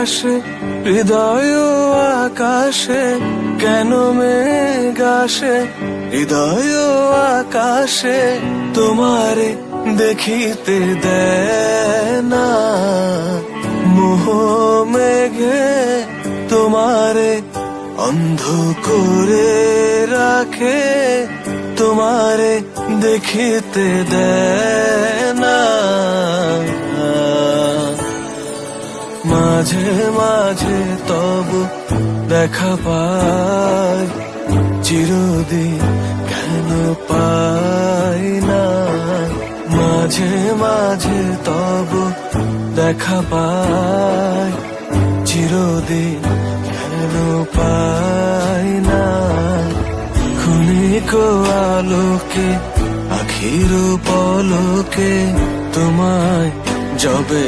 আসে হৃদয় আকাশে, কেন মেঘ আসে? হৃদয় আকাশে তোমারে দেখিতে দেয় না মোহ মেঘে তোমারে অন্ধ করে রাখে, তোমারে দেখিতে দেয় মাঝে মাঝে তব দেখা পাই, চিরদিন কেন পাই না। মাঝে মাঝে তব দেখা পাই, চিরদিন কেন পাই না। ক্ষণিক আলোকে, আখির পলকে তোমায় যবে